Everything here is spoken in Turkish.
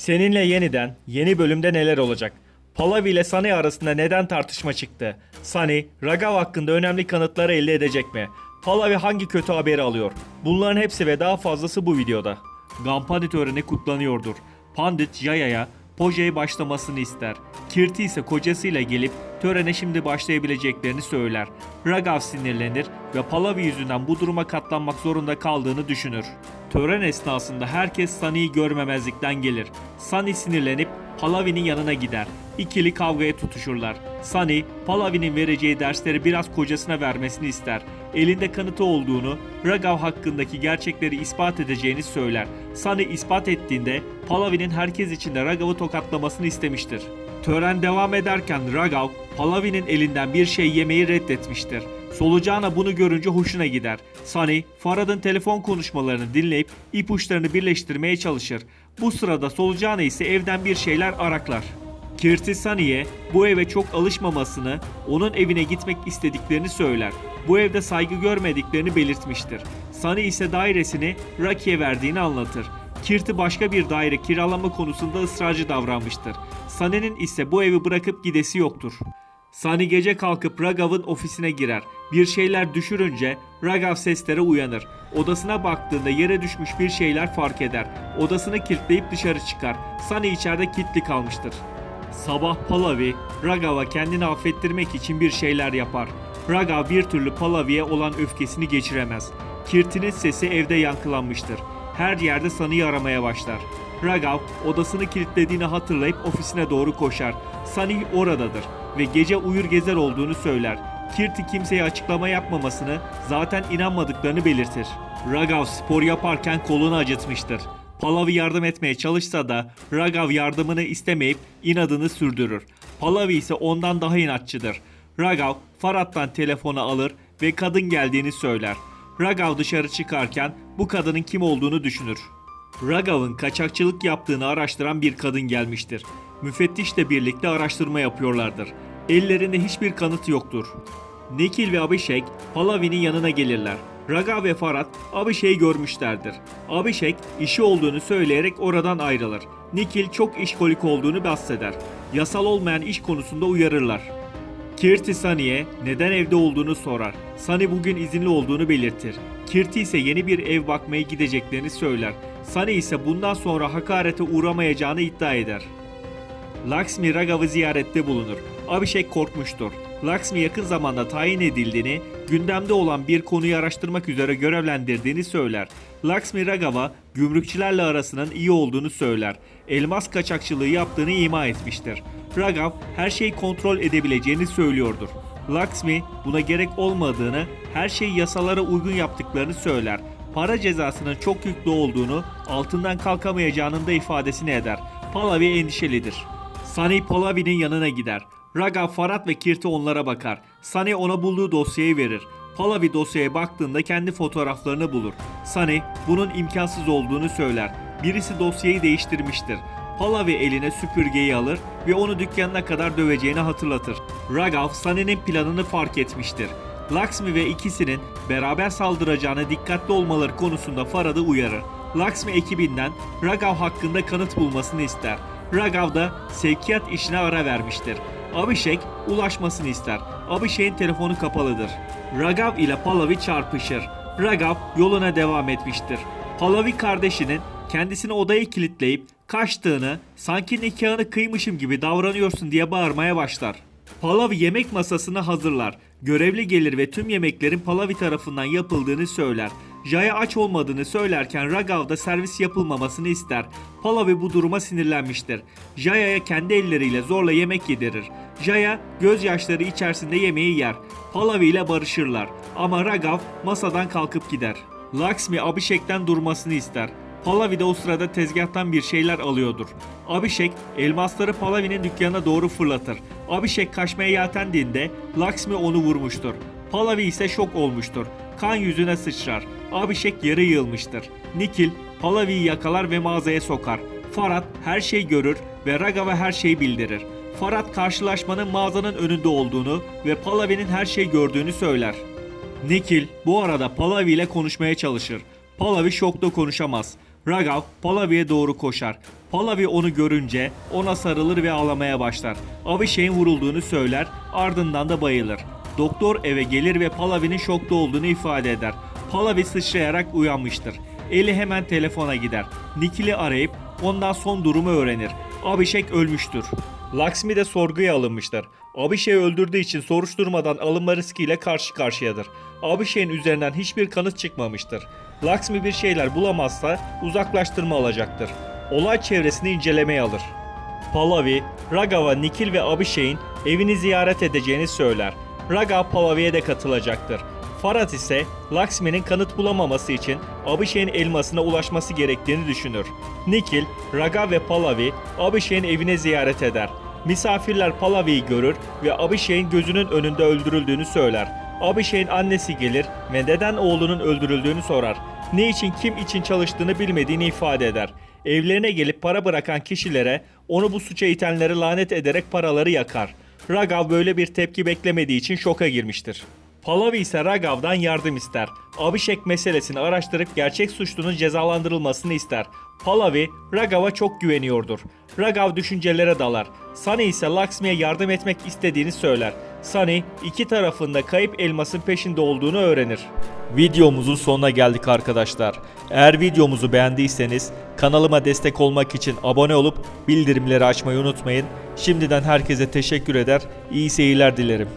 Seninle yeniden yeni bölümde neler olacak? Pallavi ile Sunny arasında neden tartışma çıktı? Sunny, Ragav hakkında önemli kanıtları elde edecek mi? Pallavi hangi kötü haberi alıyor? Bunların hepsi ve daha fazlası bu videoda. Gampani töreni kutlanıyordur. Pandit Jaya'ya Poja'ya başlamasını ister. Kirti ise kocasıyla gelip törene şimdi başlayabileceklerini söyler. Ragav sinirlenir ve Pallavi yüzünden bu duruma katlanmak zorunda kaldığını düşünür. Tören esnasında herkes Sunny'yi görmemezlikten gelir. Sunny sinirlenip Pallavi'nin yanına gider. İkili kavgaya tutuşurlar. Sunny, Pallavi'nin vereceği dersleri biraz kocasına vermesini ister. Elinde kanıtı olduğunu, Ragav hakkındaki gerçekleri ispat edeceğini söyler. Sunny ispat ettiğinde Pallavi'nin herkes içinde Ragav'ı tokatlamasını istemiştir. Tören devam ederken Ragav, Pallavi'nin elinden bir şey yemeyi reddetmiştir. Solucağına bunu görünce hoşuna gider. Sunny, Farad'ın telefon konuşmalarını dinleyip ipuçlarını birleştirmeye çalışır. Bu sırada Solucağına ise evden bir şeyler araklar. Kirti Sunny'e bu eve çok alışmamasını, onun evine gitmek istediklerini söyler. Bu evde saygı görmediklerini belirtmiştir. Sunny ise dairesini Rocky'e verdiğini anlatır. Kirti başka bir daire kiralama konusunda ısrarcı davranmıştır. Sunny'nin ise bu evi bırakıp gidesi yoktur. Sunny gece kalkıp Ragav'ın ofisine girer. Bir şeyler düşürünce Ragav seslere uyanır. Odasına baktığında yere düşmüş bir şeyler fark eder. Odasını kilitleyip dışarı çıkar. Sunny içeride kilitli kalmıştır. Sabah Pallavi, Ragav'a kendini affettirmek için bir şeyler yapar. Ragav bir türlü Pallavi'ye olan öfkesini geçiremez. Kirti'nin sesi evde yankılanmıştır. Her yerde Sunny'yi aramaya başlar. Ragav odasını kilitlediğini hatırlayıp ofisine doğru koşar. Sunny oradadır ve gece uyur gezer olduğunu söyler. Kirti kimseye açıklama yapmamasını, zaten inanmadıklarını belirtir. Ragav spor yaparken kolunu acıtmıştır. Pallavi yardım etmeye çalışsa da Ragav yardımını istemeyip inadını sürdürür. Pallavi ise ondan daha inatçıdır. Ragav Farad'dan telefonu alır ve kadın geldiğini söyler. Ragav dışarı çıkarken bu kadının kim olduğunu düşünür. Ragav'ın kaçakçılık yaptığını araştıran bir kadın gelmiştir. Müfettişle birlikte araştırma yapıyorlardır. Ellerinde hiçbir kanıt yoktur. Nikil ve Abhishek Pallavi'nin yanına gelirler. Raga ve Farad Abhishek'i görmüşlerdir. Abhishek işi olduğunu söyleyerek oradan ayrılır. Nikil çok işkolik olduğunu bahseder. Yasal olmayan iş konusunda uyarırlar. Kirti Sunny'e neden evde olduğunu sorar. Sunny bugün izinli olduğunu belirtir. Kirti ise yeni bir ev bakmaya gideceklerini söyler. Sunny ise bundan sonra hakarete uğramayacağını iddia eder. Lakshmi Ragav'ı ziyarette bulunur. Abhishek korkmuştur. Lakshmi yakın zamanda tayin edildiğini, gündemde olan bir konuyu araştırmak üzere görevlendirdiğini söyler. Lakshmi Ragav'a gümrükçülerle arasının iyi olduğunu söyler. Elmas kaçakçılığı yaptığını ima etmiştir. Ragav her şeyi kontrol edebileceğini söylüyordur. Lakshmi buna gerek olmadığını, her şeyi yasalara uygun yaptıklarını söyler. Para cezasının çok yüklü olduğunu, altından kalkamayacağının da ifadesini eder. Pallavi endişelidir. Sunny Pallavi'nin yanına gider. Raga, Farad ve Kirti onlara bakar. Sunny ona bulduğu dosyayı verir. Pallavi dosyaya baktığında kendi fotoğraflarını bulur. Sunny bunun imkansız olduğunu söyler. Birisi dosyayı değiştirmiştir. Pallavi eline süpürgeyi alır ve onu dükkanına kadar döveceğini hatırlatır. Ragav, Sunny'nin planını fark etmiştir. Lakshmi ve ikisinin beraber saldıracağına dikkatli olmaları konusunda Farad'ı uyarır. Lakshmi ekibinden Ragav hakkında kanıt bulmasını ister. Ragav da sevkiyat işine ara vermiştir. Abhishek ulaşmasını ister. Abhishek'in telefonu kapalıdır. Ragav ile Pallavi çarpışır. Ragav yoluna devam etmiştir. Pallavi kardeşinin kendisini odaya kilitleyip kaçtığını, sanki nikahını kıymışım gibi davranıyorsun diye bağırmaya başlar. Pallavi yemek masasını hazırlar. Görevli gelir ve tüm yemeklerin Pallavi tarafından yapıldığını söyler. Jaya aç olmadığını söylerken Ragav da servis yapılmamasını ister. Pallavi bu duruma sinirlenmiştir. Jaya'ya kendi elleriyle zorla yemek yedirir. Jaya gözyaşları içerisinde yemeği yer. Pallavi ile barışırlar. Ama Ragav masadan kalkıp gider. Lakshmi Abhishek'ten durmasını ister. Pallavi de o sırada tezgahtan bir şeyler alıyordur. Abhishek elmasları Pallavi'nin dükkanına doğru fırlatır. Abhishek kaçmaya yeltendiğinde Lakshmi onu vurmuştur. Pallavi ise şok olmuştur. Kan yüzüne sıçrar. Abhishek yarı yığılmıştır. Nikil Pallavi'yi yakalar ve mağazaya sokar. Farad her şeyi görür ve Ragav'a her şeyi bildirir. Farad karşılaşmanın mağazanın önünde olduğunu ve Pallavi'nin her şeyi gördüğünü söyler. Nikil bu arada Pallavi ile konuşmaya çalışır. Pallavi şokta konuşamaz. Ragav Palavi'ye doğru koşar. Palavi onu görünce ona sarılır ve ağlamaya başlar. Abhishek'in vurulduğunu söyler ardından da bayılır. Doktor eve gelir ve Palavi'nin şokta olduğunu ifade eder. Palavi sıçrayarak uyanmıştır. Eli hemen telefona gider. Nikhil'i arayıp ondan son durumu öğrenir. Abhishek ölmüştür. Lakshmi de sorguya alınmıştır. Abhishek'i öldürdüğü için soruşturmadan alınma riskiyle karşı karşıyadır. Abhishek'in üzerinden hiçbir kanıt çıkmamıştır. Lakshmi bir şeyler bulamazsa uzaklaştırma alacaktır. Olay çevresini incelemeye alır. Pallavi, Ragava, Nikil ve Abhishek'in evini ziyaret edeceğini söyler. Raga Pallavi'ye de katılacaktır. Farhat ise Lakshmi'nin kanıt bulamaması için Abhishek'in elmasına ulaşması gerektiğini düşünür. Nikil, Raga ve Pallavi Abhishek'in evine ziyaret eder. Misafirler Pallavi'yi görür ve Abhishek'in gözünün önünde öldürüldüğünü söyler. Abhishek'in annesi gelir ve neden oğlunun öldürüldüğünü sorar. Ne için kim için çalıştığını bilmediğini ifade eder. Evlerine gelip para bırakan kişilere onu bu suça itenleri lanet ederek paraları yakar. Ragav böyle bir tepki beklemediği için şoka girmiştir. Pallavi ise Ragav'dan yardım ister. Abhishek meselesini araştırıp gerçek suçlunun cezalandırılmasını ister. Pallavi, Ragav'a çok güveniyordur. Ragav düşüncelere dalar. Sunny ise Lakshmi'ye yardım etmek istediğini söyler. Sunny, iki tarafında kayıp elmasın peşinde olduğunu öğrenir. Videomuzun sonuna geldik arkadaşlar. Eğer videomuzu beğendiyseniz kanalıma destek olmak için abone olup bildirimleri açmayı unutmayın. Şimdiden herkese teşekkür eder, iyi seyirler dilerim.